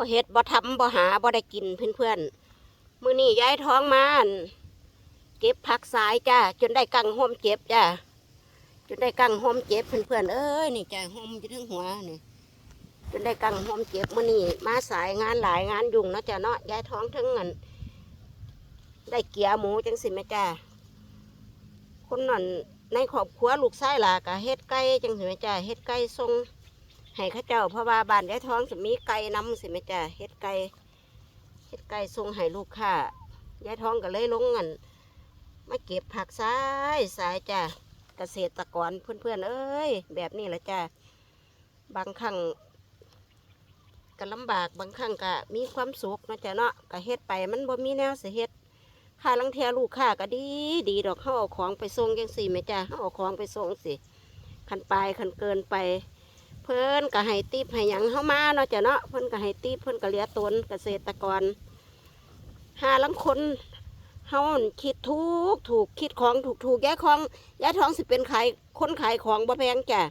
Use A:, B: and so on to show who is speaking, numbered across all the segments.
A: บ่เฮ็ดบ่ทำบ่หาบ่ได้กินเพื่อนๆมื้อนี้ย้ายท้องมานเก็บผักสายจ้าจนได้กังห่มเจ็บจ้าจนได้กังห่มเจ็บเพื่อนๆเอ้ยนี่จ้าห่มอยู่ทั้งหัวนี่จนได้กังห่มเจ็บมื้อนี้มาสายงานหลายงานยุ่งเนาะจ้าเนาะย้ายท้องทั้งเงินได้เกียหมูจังสิแม่จ้าคนนั่นในครอบครัวลูกชายล่ะก็เฮ็ดไก่จังสิแม่จ้าเฮ็ดไก่ทรง ให้ข้าเจ้าเพราะว่าบ้านยายท้องจะมีไก่น้ำสิแม่จ้าเฮ็ดไก่เฮ็ดไก่ส่งให้ลูกค้ายายท้องก็เลยลงเงินมาเก็บผักสายสายจ้าเกษตรกรเพื่อนๆเอ้ยแบบนี้แหละจ้าบางครั้งก็ลำบากบางครั้งก็มีความสุขนะจ้าเนาะก็เฮ็ดไปมันบ่มีแนวสิเฮ็ดค่าลังเทียลูกค้าก็ดีดีดอกเขาเอาของไปส่งจังสี่แม่จ้าเขาเอาของไปส่งสิคันไปคันเกินไป เพิ่นก็ให้ติบให้หยังเข้ามาเนาะจ้ะเนาะเพิ่นก็ให้ติบเพิ่นก็เลียตนเกษตรกรหาลังคนเฮาคิดถูกถูกคิดของถูกถูกแย้ายของแย้ายท้องสิเป็นขายคนขายของบ่แพงจ้ะ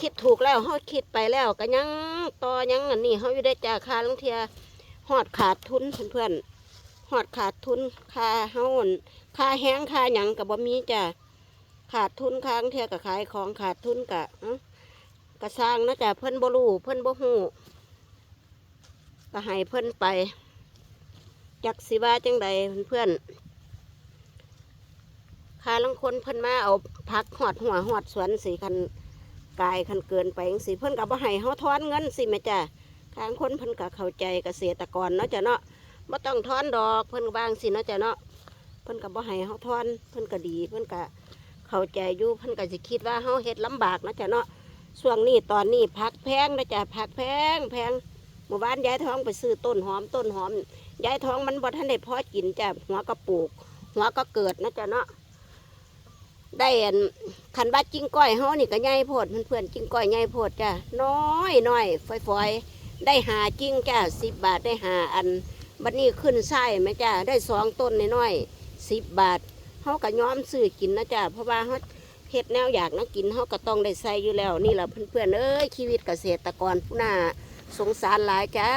A: คิดถูกแล้วเฮาคิดไปแล้วก็ยังต่อยังอันนี้เฮาอยู่ได้จ้ะค่าลังเทียหอดขาดทุนเพื่อนๆหอดขาดทุนค่าเฮานั่นค่าแห้งค่าหยังก็บ่มีจ้ะขาดทุนค้างเทียก็ขายของขาดทุนกะ กระสร้างนะจ้ะเพิ่นบ่รู้เพิ่นบ่ฮู้ก็ให้เพิ่นไป จักสิว่าจังใดเพื่อนๆคาลังคนเพิ่นมาเอาผักหอดหัวหอดสวนสิคันกายคันเกินไปสิเพิ่นก็บ่ให้เฮาทอนเงินสิแม่จ้ะทางคนเพิ่นก็เข้าใจเกษตรกรเนาะจ้ะเนาะบ่ต้องทอนดอกเพิ่นก็วางสิเนาะจ้ะเนาะเพิ่นก็บ่ให้เฮาทอนเพิ่นก็ดี เพิ่นก็เข้าใจอยู่เพิ่นก็สิคิดว่าเฮาเฮ็ดลำบากเนาะจ้ะเนาะ ช่วงนี้ตอนนี้ผักแพงนะจ๊ะผักแพงแพงหมู่บ้านยายท้องไปซื้อต้นหอมต้นหอมยายท้องมันบ่ทันได้พอกินจ้ะหัวก็ปลูก หัวก็เกิดนะจ๊ะเนาะได้อันคันบ้าจิ้งก้อยเฮานี่ก็ใหญ่โพดเพื่อนๆจิ้งก้อยใหญ่โพดจ้ะน้อยน้อยฝอยฝอยๆได้หาจิ้งจ้ะสิบบาทได้หาอันบัดนี้ขึ้นไส้ไหมจ้ะได้สองต้นน้อยๆสิบบาทเฮาก็ย้อมซื้อกินนะจ้ะเพราะว่าเฮา เฮ็ดแนวอยากนะกินเขาก็ต้องได้ใส่อยู่แล้ว นี่แหละเพื่อนๆเอ้ยชีวิตเกษตรกรผู้น่าสงสารหลายจ้า